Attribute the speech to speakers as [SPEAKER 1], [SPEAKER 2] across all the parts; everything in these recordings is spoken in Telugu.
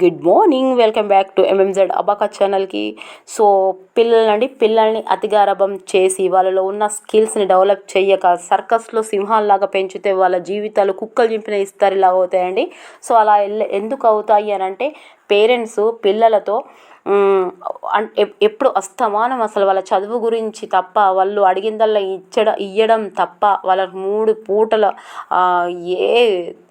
[SPEAKER 1] Good morning welcome back to MMZ abaca ఛానల్కి. సో పిల్లలండి పిల్లల్ని అతిగారభం చేసి వాళ్ళలో ఉన్న స్కిల్స్ని డెవలప్ చేయక సర్కస్లో సింహాల్లాగా పెంచితే వాళ్ళ జీవితాలు కుక్కలు చింపిన ఇస్తారిలాగా అవుతాయండి. సో అలా ఎందుకు అవుతాయి అని అంటే పేరెంట్స్ పిల్లలతో ఎప్- ఎప్పుడు అస్తమానం అసలు వాళ్ళ చదువు గురించి తప్ప వాళ్ళు అడిగిందల్లా ఇచ్చడం ఇయ్యడం తప్ప వాళ్ళ మూడు పూటల ఏ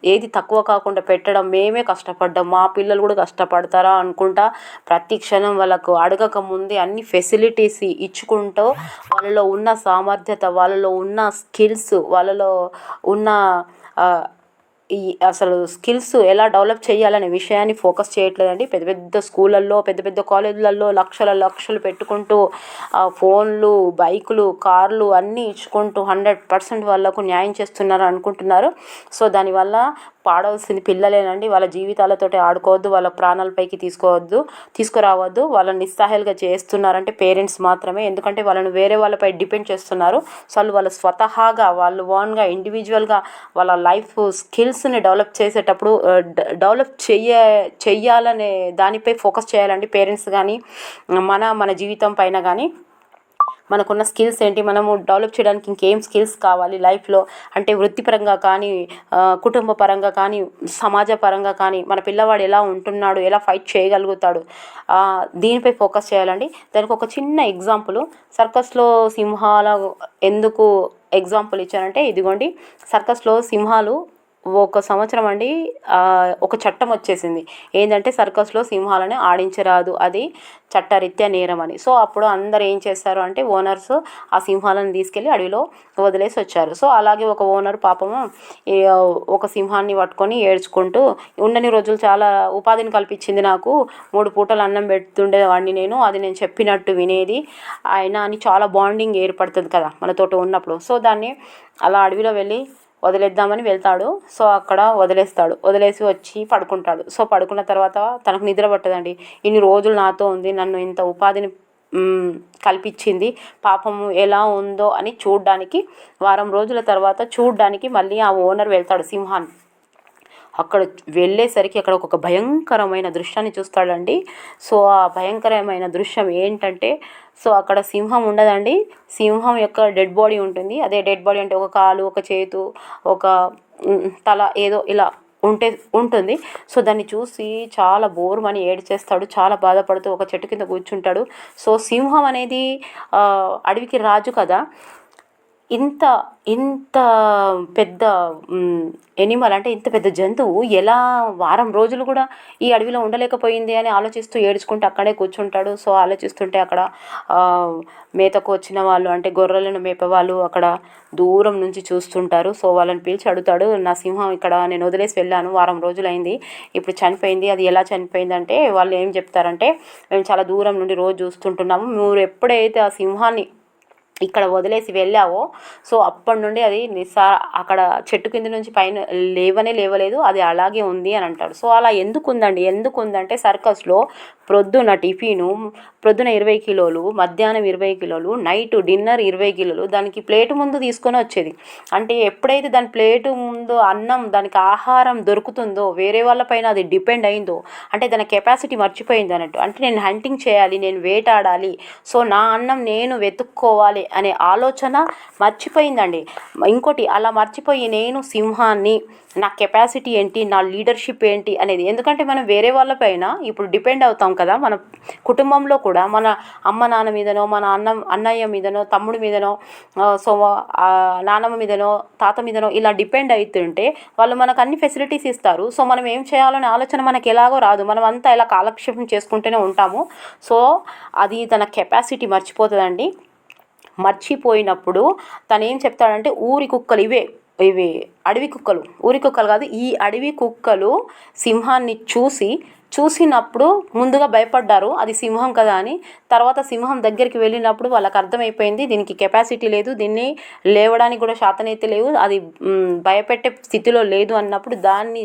[SPEAKER 1] ఏది తక్కువ కాకుండా పెట్టడం మేమే కష్టపడ్డాం మా పిల్లలు కూడా కష్టపడతారా అనుకుంటా ప్రతి క్షణం వాళ్ళకు అడగక ముందే అన్ని ఫెసిలిటీస్ ఇచ్చుకుంటూ వాళ్ళలో ఉన్న సామర్థ్యత వాళ్ళలో ఉన్న స్కిల్స్ వాళ్ళలో ఉన్న ఈ అసలు స్కిల్స్ ఎలా డెవలప్ చేయాలనే విషయాన్ని ఫోకస్ చేయట్లేదండి. పెద్ద పెద్ద స్కూళ్ళల్లో పెద్ద పెద్ద కాలేజీలలో లక్షల లక్షలు పెట్టుకుంటూ ఫోన్లు బైకులు కార్లు అన్నీ ఇచ్చుకుంటూ హండ్రెడ్ పర్సెంట్ వాళ్ళకు న్యాయం చేస్తున్నారు అనుకుంటున్నారు సో దానివల్ల పాడవలసింది పిల్లలేనండి. వాళ్ళ జీవితాలతోటి ఆడుకోవద్దు వాళ్ళ ప్రాణాలపైకి తీసుకోవద్దు తీసుకురావద్దు. వాళ్ళని నిస్సహాయాలుగా చేస్తున్నారంటే పేరెంట్స్ మాత్రమే. ఎందుకంటే వాళ్ళని వేరే వాళ్ళపై డిపెండ్ చేస్తున్నారు. సో వాళ్ళు వాళ్ళ స్వతహాగా వాళ్ళు ఓన్గా ఇండివిజువల్గా వాళ్ళ లైఫ్ స్కిల్స్ని డెవలప్ చేసేటప్పుడు డెవలప్ చెయ్య చెయ్యాలనే దానిపై ఫోకస్ చేయాలండి పేరెంట్స్ కానీ మన మన జీవితం పైన కానీ మనకున్న స్కిల్స్ ఏంటి? మనము డెవలప్ చేయడానికి ఇంకేం స్కిల్స్ కావాలి? లైఫ్లో అంటే వృత్తిపరంగా కానీ కుటుంబ పరంగా కానీ సమాజ పరంగా కానీ మన పిల్లవాడు ఎలా ఉంటున్నాడు? ఎలా ఫైట్ చేయగలుగుతాడు? దీనిపై ఫోకస్ చేయాలండి. దానికి ఒక చిన్న ఎగ్జాంపుల్ సర్కస్లో సింహాల ఎందుకు ఎగ్జాంపుల్ ఇచ్చానంటే ఇదిగోండి. సర్కస్లో సింహాలు ఒక సంవత్సరం అండి ఒక చట్టం వచ్చేసింది. ఏంటంటే సర్కస్లో సింహాలని ఆడించరాదు అది చట్టరీత్యా నేరం అని. సో అప్పుడు అందరు ఏం చేస్తారు అంటే ఓనర్స్ ఆ సింహాలను తీసుకెళ్ళి అడవిలో వదిలేసి వచ్చారు. సో అలాగే ఒక ఓనర్ పాపము ఒక సింహాన్ని పట్టుకొని ఏడ్చుకుంటూ ఉండని రోజులు చాలా ఉపాధిని కల్పించింది నాకు మూడు పూటలు అన్నం పెడుతుండేవాడిని నేను అది నేను చెప్పినట్టు వినేది ఆయన అని చాలా బాండింగ్ ఏర్పడుతుంది కదా మనతోటి ఉన్నప్పుడు. సో దాన్ని అలా అడవిలో వెళ్ళి వదిలేద్దామని వెళ్తాడు. సో అక్కడ వదిలేస్తాడు. వదిలేసి వచ్చి పడుకుంటాడు. సో పడుకున్న తర్వాత తనకు నిద్ర పట్టదండి. ఇన్ని రోజులు నాతో ఉంది. నన్ను ఇంత ఉపాధిని కల్పించింది. పాపము ఎలా ఉందో అని చూడ్డానికి వారం రోజుల తర్వాత చూడ్డానికి మళ్ళీ ఆ ఓనర్ వెళ్తాడు సింహాన్ని. అక్కడ వెళ్ళేసరికి అక్కడ ఒక భయంకరమైన దృశ్యాన్ని చూస్తాడండి. సో ఆ భయంకరమైన దృశ్యం ఏంటంటే సో అక్కడ సింహం ఉండదండి. సింహం యొక్క డెడ్ బాడీ ఉంటుంది. అదే డెడ్ బాడీ అంటే ఒక కాలు ఒక చేతు ఒక తల ఏదో ఇలా ఉంటే ఉంటుంది. సో దాన్ని చూసి చాలా బోరుమని ఏడ్చేస్తాడు. చాలా బాధపడుతూ ఒక చెట్టు కింద కూర్చుంటాడు. సో సింహం అనేది అడవికి రాజు కదా. ఇంత ఇంత పెద్ద ఎనిమల్ అంటే ఇంత పెద్ద జంతువు ఎలా వారం రోజులు కూడా ఈ అడవిలో ఉండలేకపోయింది అని ఆలోచిస్తూ ఏడ్చుకుంటూ అక్కడే కూర్చుంటాడు. సో ఆలోచిస్తుంటే అక్కడ మేతకు వచ్చిన వాళ్ళు అంటే గొర్రెలను మేపేవాళ్ళు అక్కడ దూరం నుంచి చూస్తుంటారు. సో వాళ్ళని పిలిచి అడుగుతాడు నా సింహం ఇక్కడ నేను వదిలేసి వెళ్ళాను వారం రోజులైంది ఇప్పుడు చనిపోయింది అది ఎలా చనిపోయింది అంటే వాళ్ళు ఏం చెప్తారంటే మేము చాలా దూరం నుండి రోజు చూస్తుంటున్నాము. మీరు ఎప్పుడైతే ఆ సింహాన్ని ఇక్కడ వదిలేసి వెళ్ళావో సో అప్పటి నుండి అది నిస్సా అక్కడ చెట్టు కింద నుంచి పైన లేవనే లేవలేదు అది అలాగే ఉంది అని అంటాడు సో అలా ఎందుకు ఉందండి ఎందుకు ఉందంటే సర్కస్లో ప్రొద్దున టిఫిను ప్రొద్దున ఇరవై కిలోలు మధ్యాహ్నం ఇరవై కిలోలు నైట్ డిన్నర్ ఇరవై కిలోలు దానికి ప్లేటు ముందు తీసుకొని వచ్చేది. అంటే ఎప్పుడైతే దాని ప్లేటు ముందు అన్నం దానికి ఆహారం దొరుకుతుందో వేరే వాళ్ళపైన అది డిపెండ్ అయిందో అంటే దాని కెపాసిటీ మర్చిపోయింది అన్నట్టు. అంటే నేను హంటింగ్ చేయాలి నేను వేటాడాలి సో నా అన్నం నేను వెతుక్కోవాలి అనే ఆలోచన మర్చిపోయిందండి. ఇంకోటి అలా మర్చిపోయి నేను సింహాన్ని నా కెపాసిటీ ఏంటి నా లీడర్షిప్ ఏంటి అనేది. ఎందుకంటే మనం వేరే వాళ్ళపైన ఇప్పుడు డిపెండ్ అవుతాం కదా మన కుటుంబంలో కూడా. మన అమ్మ నాన్న మీదనో మన అన్న అన్నయ్య మీదనో తమ్ముడి మీదనో సో నానమ్మ మీదనో తాత మీదనో ఇలా డిపెండ్ అవుతుంటే వాళ్ళు మనకు అన్ని ఫెసిలిటీస్ ఇస్తారు. సో మనం ఏం చేయాలనే ఆలోచన మనకి ఎలాగో రాదు. మనం అంతా ఇలా కాలక్షేపం చేసుకుంటూనే ఉంటాము. సో అది తన కెపాసిటీ మర్చిపోతుందండి. మర్చిపోయినప్పుడు తను ఏం చెప్తాడంటే ఊరి కుక్కలు ఇవే. ఇవి అడవి కుక్కలు. ఊరి కుక్కలు కాదు ఈ అడవి కుక్కలు సింహాన్ని చూసి చూసినప్పుడు ముందుగా భయపడ్డారు అది సింహం కదా అని. తర్వాత సింహం దగ్గరికి వెళ్ళినప్పుడు వాళ్ళకి అర్థమైపోయింది దీనికి కెపాసిటీ లేదు దీన్ని లేవడానికి కూడా శాతనైతే లేవు అది భయపెట్టే స్థితిలో లేదు అన్నప్పుడు దాన్ని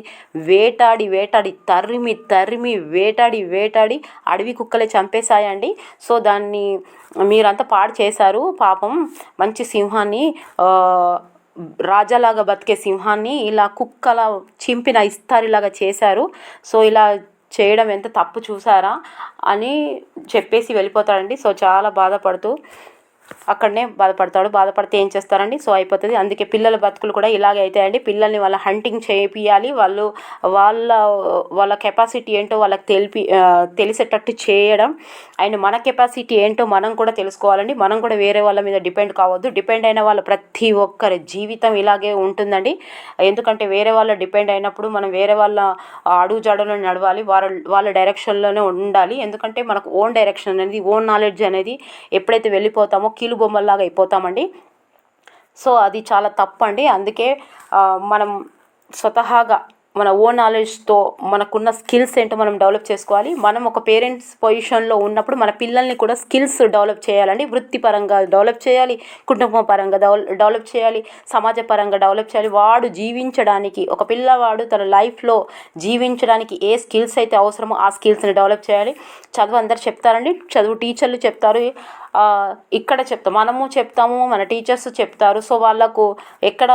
[SPEAKER 1] వేటాడి వేటాడి తరిమి తరిమి వేటాడి వేటాడి అడవి కుక్కలే చంపేశాయండి. సో దాన్ని మీరంతా పాడు చేశారు పాపం మంచి సింహాన్ని రాజాలాగా బతికే సింహాన్ని ఇలా కుక్కలా చింపిన ఇస్తారిలాగా చేశారు. సో ఇలా చేయడం ఎంత తప్పు చూసారా అని చెప్పేసి వెళ్ళిపోతాడండి. సో చాలా బాధపడుతూ అక్కడనే బాధపడతాడు. బాధపడితే ఏం చేస్తారండి? సో అయిపోతుంది. అందుకే పిల్లల బతుకులు కూడా ఇలాగే అవుతాయండి పిల్లల్ని వాళ్ళ హంటింగ్ చేపియాలి వాళ్ళు వాళ్ళ వాళ్ళ కెపాసిటీ ఏంటో వాళ్ళకి తెలిపి తెలిసేటట్టు చేయడం. అండ్ మన కెపాసిటీ ఏంటో మనం కూడా తెలుసుకోవాలండి. మనం కూడా వేరే వాళ్ళ మీద డిపెండ్ కావద్దు. డిపెండ్ అయిన వాళ్ళ ప్రతి ఒక్కరి జీవితం ఇలాగే ఉంటుందండి. ఎందుకంటే వేరే వాళ్ళ డిపెండ్ అయినప్పుడు మనం వేరే వాళ్ళ అడుగు జాడలో నడవాలి. వాళ్ళ వాళ్ళ డైరెక్షన్లోనే ఉండాలి. ఎందుకంటే మనకు ఓన్ డైరెక్షన్ అనేది ఓన్ నాలెడ్జ్ అనేది ఎప్పుడైతే వెళ్ళిపోతామో కీలు బొమ్మల్లాగా అయిపోతామండి. సో అది చాలా తప్పండి. అందుకే మనం స్వతహాగా మన ఓన్ నాలెడ్జ్తో మనకున్న స్కిల్స్ ఏంటో మనం డెవలప్ చేసుకోవాలి. మనం ఒక పేరెంట్స్ పొజిషన్లో ఉన్నప్పుడు మన పిల్లల్ని కూడా స్కిల్స్ డెవలప్ చేయాలండి. వృత్తిపరంగా డెవలప్ చేయాలి. కుటుంబ పరంగా డెవలప్ చేయాలి. సమాజ పరంగా డెవలప్ చేయాలి. వాడు జీవించడానికి ఒక పిల్లవాడు తన లైఫ్లో జీవించడానికి ఏ స్కిల్స్ అయితే అవసరమో ఆ స్కిల్స్ని డెవలప్ చేయాలి. చదువు అందరు చెప్తారండి. చదువు టీచర్లు చెప్తారు. ఇక్కడ చెప్తాం మనము చెప్తాము మన టీచర్స్ చెప్తారు. సో వాళ్ళకు ఎక్కడ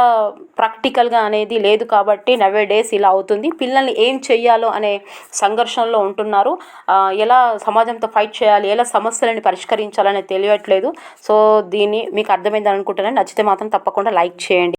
[SPEAKER 1] ప్రాక్టికల్గా అనేది లేదు కాబట్టి నవే డేస్ ఇలా అవుతుంది. పిల్లల్ని ఏం చేయాలో అనే సంఘర్షణలో ఉంటున్నారు. ఎలా సమాజంతో ఫైట్ చేయాలి ఎలా సమస్యలని పరిష్కరించాలని తెలియట్లేదు. సో దీన్ని మీకు అర్థమైందని అనుకుంటున్నాను నచ్చితే మాత్రం తప్పకుండా లైక్ చేయండి.